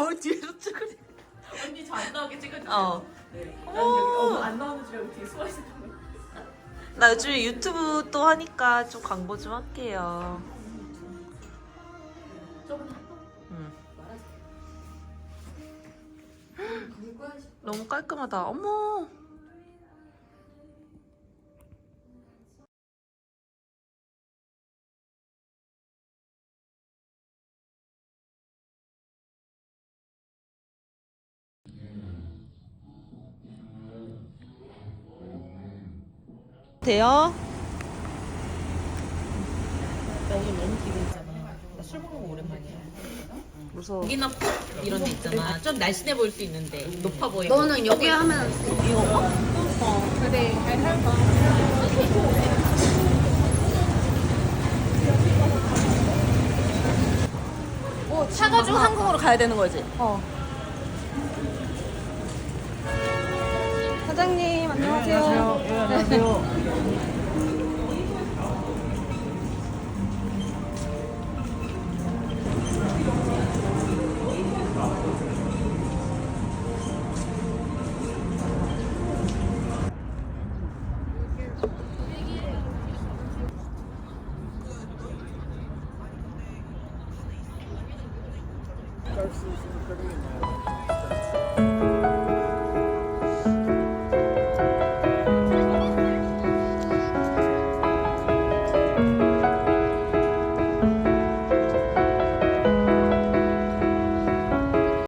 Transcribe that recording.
거울 뒤에서 찍으래. 언니 저 안 나오게 찍어주세요. 어. 네. 오. 난 여기 어머 안 나오는 줄 알고 뒤에 숨어 있었던 거. 나 요즘에 유튜브 또 하니까 좀 광고 좀 할게요. 응. 너무 깔끔하다. 어머. 돼요? 나 오늘 너무 기대했잖아. 나 술 먹는 거 오랜만이야. 무서워. 여기나 이런 데 있잖아. 좀 날씬해 보일 수 있는데 높아 보이고. 너는 여기 하면 사가지고 한국으로 가야 되는 거지. 어. 사장님 안녕하세요. 예, 안녕하세요. 수 있는 벽이 있나요?